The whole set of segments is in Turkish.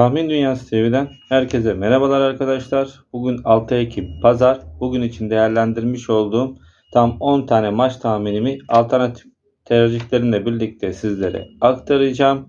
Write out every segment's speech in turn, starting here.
Tahmin Dünyası TV'den herkese merhabalar arkadaşlar. Bugün 6 Ekim Pazar. Bugün için değerlendirmiş olduğum tam 10 tane maç tahminimi alternatif tercihlerimle birlikte sizlere aktaracağım.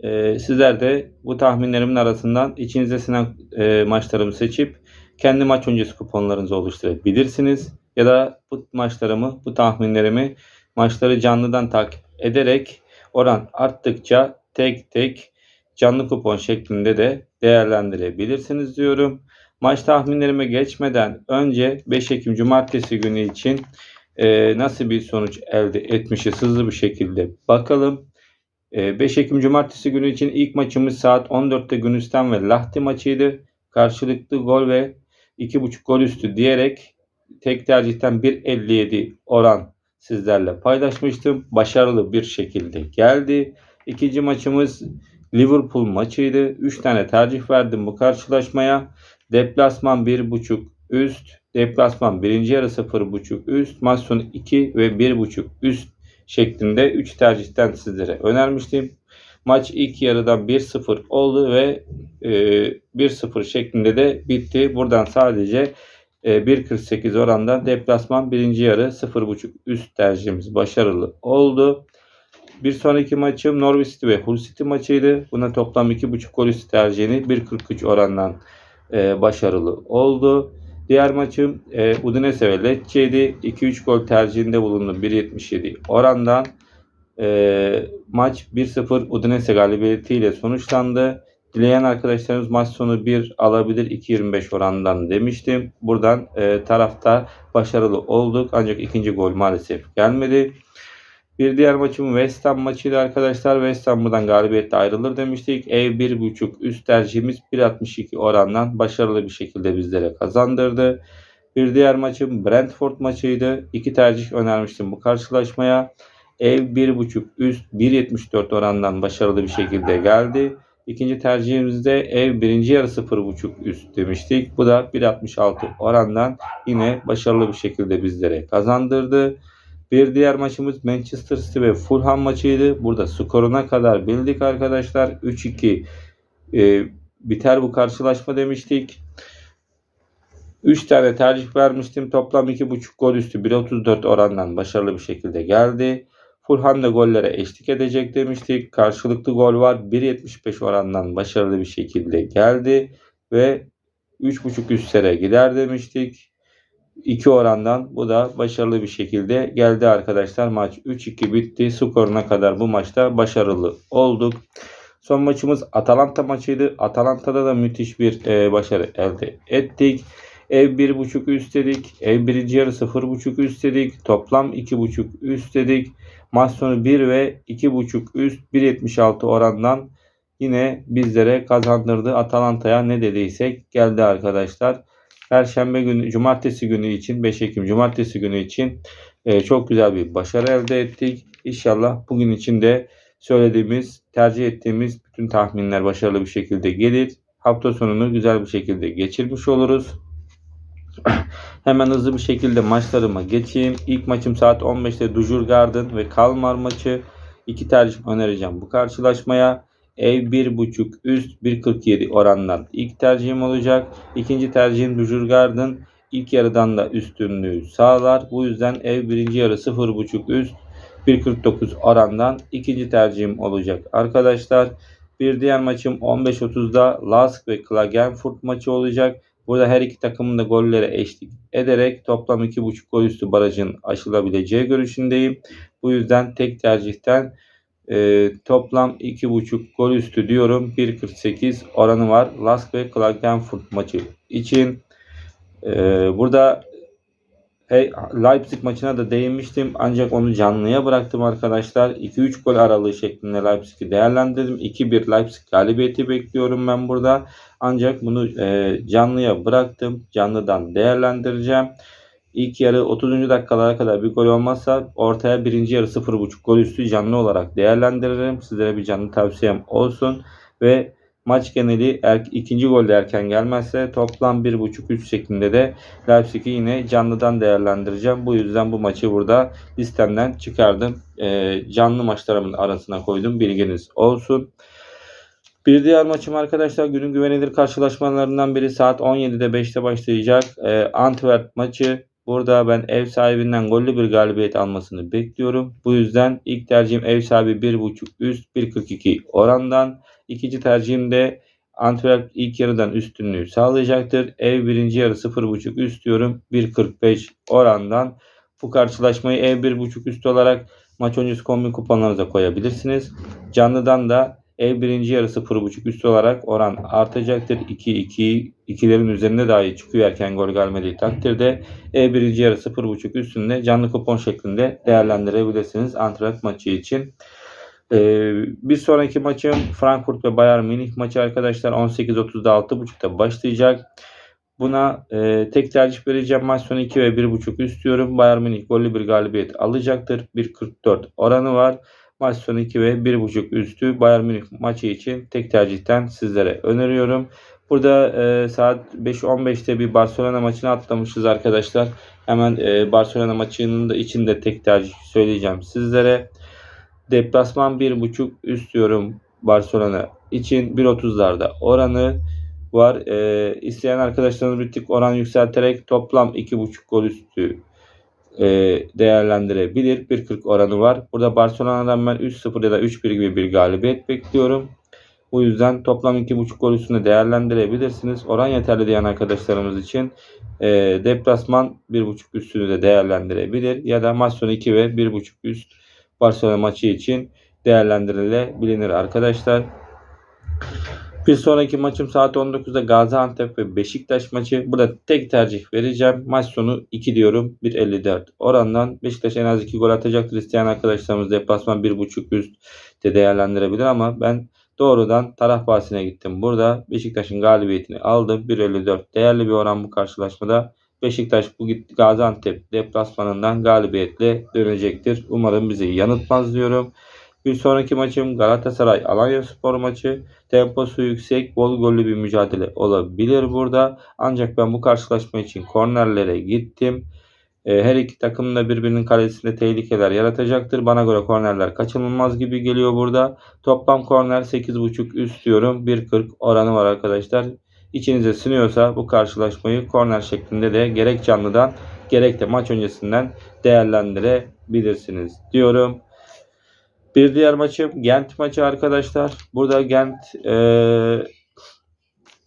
Ee, sizler de bu tahminlerimin arasından içinize sinen e, maçlarımı seçip kendi maç öncesi kuponlarınızı oluşturabilirsiniz. Ya da bu maçlarımı, bu tahminlerimi maçları canlıdan takip ederek oran arttıkça tek tek canlı kupon şeklinde de değerlendirebilirsiniz diyorum. Maç tahminlerime geçmeden önce 5 Ekim Cumartesi günü için e, nasıl bir sonuç elde etmişiz hızlı bir şekilde bakalım. E, 5 Ekim Cumartesi günü için ilk maçımız saat 14'te Günistan ve Lahti maçıydı. Karşılıklı gol ve 2.5 gol üstü diyerek tek tercihten 1.57 oran sizlerle paylaşmıştım. Başarılı bir şekilde geldi. İkinci maçımız Liverpool maçıydı. 3 tane tercih verdim bu karşılaşmaya. Deplasman 1.5 üst, deplasman birinci yarı 0.5 üst, maç sonu 2 ve 1.5 üst şeklinde 3 tercihten sizlere önermiştim. Maç ilk yarıdan 1-0 oldu ve e, 1-0 şeklinde de bitti. Buradan sadece e, 1.48 oranda deplasman birinci yarı 0.5 üst tercihimiz başarılı oldu. Bir sonraki maçım Norwich City ve Hull City maçıydı. Buna toplam 2.5 gol üstü tercihini 1.43 orandan e, başarılı oldu. Diğer maçım e, Udinese ve Lecce'ydi. 2-3 gol tercihinde bulundum 1.77 orandan. E, maç 1-0 Udinese galibiyetiyle sonuçlandı. Dileyen arkadaşlarımız maç sonu 1 alabilir 2.25 orandan demiştim. Buradan e, tarafta başarılı olduk ancak ikinci gol maalesef gelmedi. Bir diğer maçım West Ham maçıydı arkadaşlar. West Ham buradan galibiyetle ayrılır demiştik. Ev 1.5 üst tercihimiz 1.62 orandan başarılı bir şekilde bizlere kazandırdı. Bir diğer maçım Brentford maçıydı. İki tercih önermiştim bu karşılaşmaya. Ev 1.5 üst 1.74 orandan başarılı bir şekilde geldi. İkinci tercihimizde ev birinci yarı 0.5 üst demiştik. Bu da 1.66 orandan yine başarılı bir şekilde bizlere kazandırdı. Bir diğer maçımız Manchester City ve Fulham maçıydı. Burada skoruna kadar bildik arkadaşlar. 3-2 e, biter bu karşılaşma demiştik. 3 tane tercih vermiştim. Toplam 2.5 gol üstü 1.34 orandan başarılı bir şekilde geldi. Fulham da gollere eşlik edecek demiştik. Karşılıklı gol var. 1.75 orandan başarılı bir şekilde geldi. Ve 3.5 üstlere gider demiştik. 2 orandan bu da başarılı bir şekilde geldi arkadaşlar. Maç 3-2 bitti. Skoruna kadar bu maçta başarılı olduk. Son maçımız Atalanta maçıydı. Atalanta'da da müthiş bir e, başarı elde ettik. Ev 1.5 üstledik. Ev birinci yarı 0.5 üstledik. Toplam 2.5 üstledik. Maç sonu 1 ve 2.5 üst 1.76 orandan yine bizlere kazandırdı. Atalanta'ya ne dediysek geldi arkadaşlar. Perşembe günü, cumartesi günü için 5 Ekim cumartesi günü için e, çok güzel bir başarı elde ettik. İnşallah bugün için de söylediğimiz, tercih ettiğimiz bütün tahminler başarılı bir şekilde gelir. Hafta sonunu güzel bir şekilde geçirmiş oluruz. Hemen hızlı bir şekilde maçlarıma geçeyim. İlk maçım saat 15'te Dujurgard'ın ve Kalmar maçı. İki tercih önereceğim bu karşılaşmaya. Ev 1.5 üst 1.47 orandan ilk tercihim olacak. İkinci tercihim Dujurgard'ın ilk yarıdan da üstünlüğü sağlar. Bu yüzden ev birinci yarı 0.5 üst 1.49 orandan ikinci tercihim olacak arkadaşlar. Bir diğer maçım 15.30'da Lask ve Klagenfurt maçı olacak. Burada her iki takımın da gollere eşlik ederek toplam 2.5 gol üstü barajın aşılabileceği görüşündeyim. Bu yüzden tek tercihten e, toplam 2.5 gol üstü diyorum. 1.48 oranı var. Lask ve Klagenfurt maçı için. E, burada hey, Leipzig maçına da değinmiştim. Ancak onu canlıya bıraktım arkadaşlar. 2-3 gol aralığı şeklinde Leipzig'i değerlendirdim. 2-1 Leipzig galibiyeti bekliyorum ben burada. Ancak bunu e, canlıya bıraktım. Canlıdan değerlendireceğim. İlk yarı 30. dakikalara kadar bir gol olmazsa ortaya birinci yarı 0.5 gol üstü canlı olarak değerlendiririm. Sizlere bir canlı tavsiyem olsun. Ve maç geneli er, ikinci golde erken gelmezse toplam 1.5-3 şeklinde de Leipzig'i yine canlıdan değerlendireceğim. Bu yüzden bu maçı burada listemden çıkardım. E, canlı maçlarımın arasına koydum. Bilginiz olsun. Bir diğer maçım arkadaşlar günün güvenilir karşılaşmalarından biri saat 17'de 5'te başlayacak. Ee, Antwerp maçı. Burada ben ev sahibinden gollü bir galibiyet almasını bekliyorum. Bu yüzden ilk tercihim ev sahibi 1.5 üst 1.42 orandan. İkinci tercihim de Antwerp ilk yarıdan üstünlüğü sağlayacaktır. Ev birinci yarı 0.5 üst diyorum 1.45 orandan. Bu karşılaşmayı ev 1.5 üst olarak maç öncesi kombin kuponlarınıza koyabilirsiniz. Canlıdan da ev birinci yarı 0.5 üst olarak oran artacaktır. 2-2 ikilerin üzerinde dahi çıkıyor erken gol gelmediği takdirde. ev birinci yarı 0.5 üstünde canlı kupon şeklinde değerlendirebilirsiniz Antwerp maçı için. Ee, bir sonraki maçım Frankfurt ve Bayern Münih maçı arkadaşlar 18.30'da 6.30'da başlayacak. Buna e, tek tercih vereceğim. Maç sonu 2 ve 1.5 istiyorum. Bayern Münih gollü bir galibiyet alacaktır. 1.44 oranı var. Maç sonu 2 ve 1.5 üstü Bayern Münih maçı için tek tercihten sizlere öneriyorum. Burada e, saat 5.15'te bir Barcelona maçını atlamışız arkadaşlar. Hemen e, Barcelona maçının da içinde tek tercih söyleyeceğim sizlere. Deplasman 1.5 üst diyorum Barcelona için 1.30'larda oranı var. E, isteyen arkadaşlarımız bir tık oran yükselterek toplam 2.5 gol üstü e, değerlendirebilir. 1.40 oranı var. Burada Barcelona'dan ben 3-0 ya da 3-1 gibi bir galibiyet bekliyorum. Bu yüzden toplam 2.5 gol üstünde değerlendirebilirsiniz. Oran yeterli diyen arkadaşlarımız için e, deplasman 1.5 üstünü de değerlendirebilir. Ya da maç sonu 2 ve 1.5 üst Barcelona maçı için değerlendirilebilir arkadaşlar. Bir sonraki maçım saat 19'da Gaziantep ve Beşiktaş maçı. Burada tek tercih vereceğim. Maç sonu 2 diyorum. 1.54 orandan. Beşiktaş en az 2 gol atacaktır. İsteyen arkadaşlarımız deplasman 1.5 üst de değerlendirebilir ama ben doğrudan taraf bahsine gittim. Burada Beşiktaş'ın galibiyetini aldım. 1.54 değerli bir oran bu karşılaşmada. Beşiktaş bu Gaziantep deplasmanından galibiyetle dönecektir. Umarım bizi yanıltmaz diyorum. Bir sonraki maçım Galatasaray Alanya Spor maçı. Temposu yüksek, bol gollü bir mücadele olabilir burada. Ancak ben bu karşılaşma için kornerlere gittim. Ee, her iki takım da birbirinin kalesinde tehlikeler yaratacaktır. Bana göre kornerler kaçınılmaz gibi geliyor burada. Toplam korner 8.5 üst diyorum. 1.40 oranı var arkadaşlar. İçinize sınıyorsa bu karşılaşmayı korner şeklinde de gerek canlıdan gerek de maç öncesinden değerlendirebilirsiniz diyorum. Bir diğer maçım Gent maçı arkadaşlar. Burada Gent e,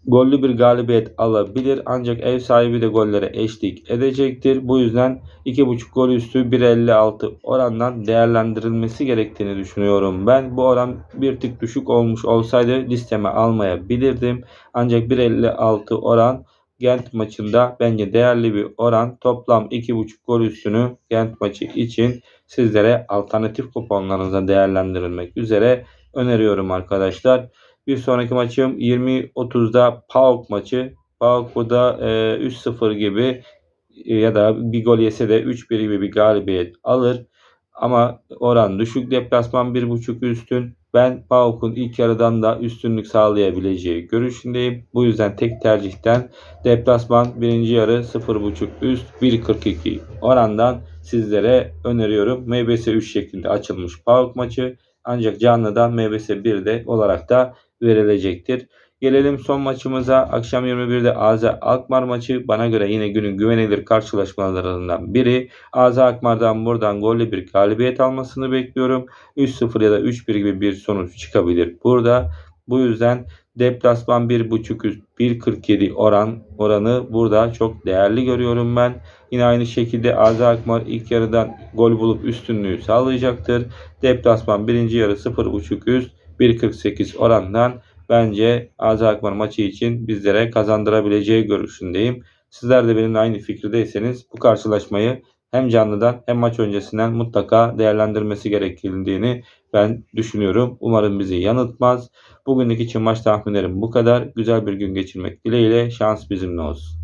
gollü bir galibiyet alabilir. Ancak ev sahibi de gollere eşlik edecektir. Bu yüzden 2.5 gol üstü 1.56 orandan değerlendirilmesi gerektiğini düşünüyorum. Ben bu oran bir tık düşük olmuş olsaydı listeme almayabilirdim. Ancak 1.56 oran Gent maçında bence değerli bir oran. Toplam 2.5 gol üstünü Gent maçı için sizlere alternatif kuponlarınıza değerlendirilmek üzere öneriyorum arkadaşlar. Bir sonraki maçım 20.30'da PAOK maçı. PAOK burada e, 3-0 gibi ya da bir gol yese de 3-1 gibi bir galibiyet alır. Ama oran düşük deplasman 1.5 üstün. Ben PAOK'un ilk yarıdan da üstünlük sağlayabileceği görüşündeyim. Bu yüzden tek tercihten deplasman birinci yarı 0.5 üst 1.42 orandan sizlere öneriyorum. MBS 3 şeklinde açılmış PAOK maçı. Ancak canlıdan MBS 1'de olarak da verilecektir. Gelelim son maçımıza. Akşam 21'de AZ Alkmaar maçı bana göre yine günün güvenilir karşılaşmalarından biri. AZ Alkmaar'dan buradan gollü bir galibiyet almasını bekliyorum. 3-0 ya da 3-1 gibi bir sonuç çıkabilir burada. Bu yüzden deplasman 1.5 üst 1.47 oran oranı burada çok değerli görüyorum ben. Yine aynı şekilde AZ Alkmaar ilk yarıdan gol bulup üstünlüğü sağlayacaktır. Deplasman birinci yarı 0.5 üst 1.48 orandan bence AZ Alkmaar maçı için bizlere kazandırabileceği görüşündeyim. Sizler de benimle aynı fikirdeyseniz bu karşılaşmayı hem canlıdan hem maç öncesinden mutlaka değerlendirmesi gerektiğini ben düşünüyorum. Umarım bizi yanıltmaz. Bugünlük için maç tahminlerim bu kadar. Güzel bir gün geçirmek dileğiyle şans bizimle olsun.